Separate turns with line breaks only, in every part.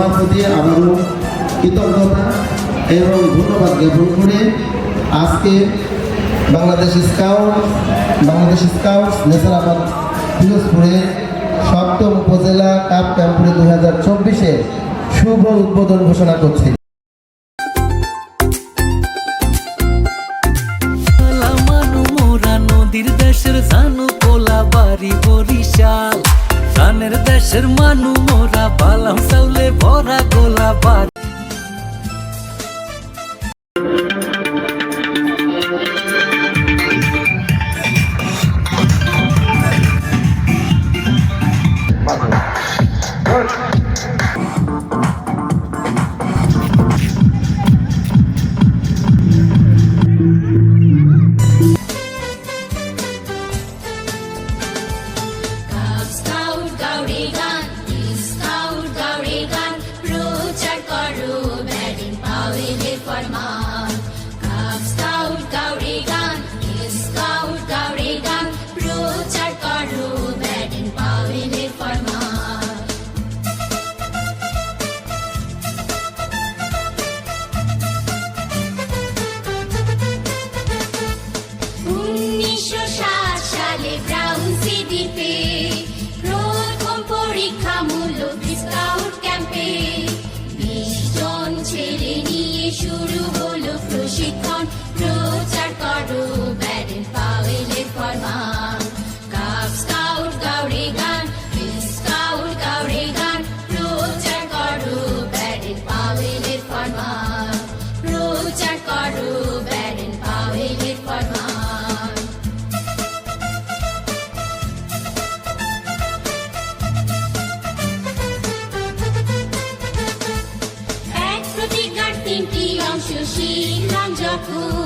সবার প্রতি আবারও কৃতজ্ঞতা এবং ধন্যবাদ জ্ঞাপন করে আজকে বাংলাদেশ স্কাউট বাংলাদেশ স্কাউট নেসারাবাদ পিরোজপুরে সপ্তম উপজেলা কাপ ক্যাম্পুরে দুই হাজার চব্বিশের শুভ উদ্বোধন ঘোষণা করছে।
নদীর দেশের জানু পোলা বাড়ি বরিশাল। ধানের দেশের মানু মোরা বালাম চাউলে ভরা গোলা বাড়ি
স্কাউট প্রশিক্ষণ প্রচার করো ব্যাডেন পাওয়েলের ফরমান। কাপ স্কাউট গাউড়ে গান স্কাউট গাউড়ে গান, প্রচার করো ব্যাডেন পাওয়েলের ফরমান। প্রচার করো ব্যাডেন পাওয়েলের ফরমান। এক ancak bu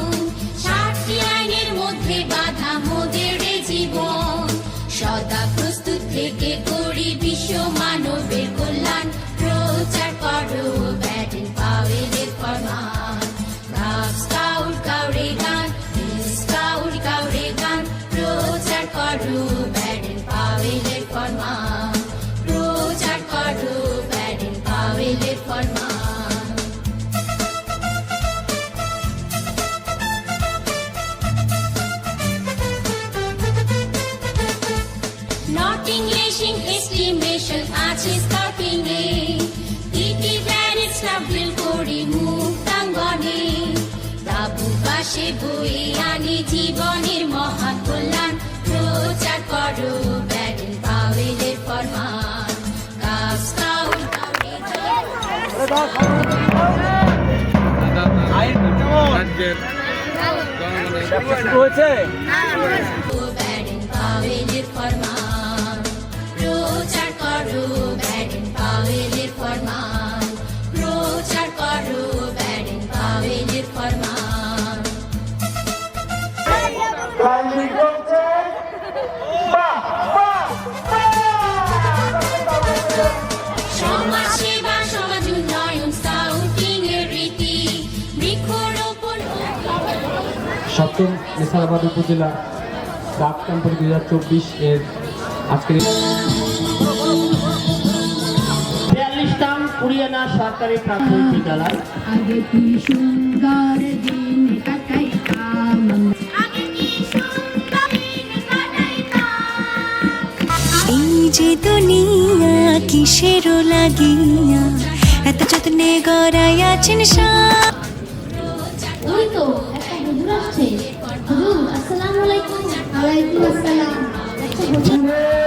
স্টাবল করি মুক্তাঙ্গনে। তাবু পাশে বই আনি জীবনের মহান কল্যাণ। প্রচার করো ব্যাটেন পাওয়েলের ফরমান। কাপ স্কাউট ব্যাটেন পাওয়েলের ফরমান।
নেসারাবাদ উপজেলা ডাক ক্যাম্পের দুই হাজার চব্বিশ এর আজকের এই-
কুড়িয়ানা সরকারি প্রাথমিক বিদ্যালয়।
যে দুনিয়া কিসের লাগিয়া এত যত্নে গড়াই আছেন সা
ওই তো একটা আসছে। হুজুর আসসালামু আলাইকুম। ওয়ালাইকুম আসসালাম। আচ্ছা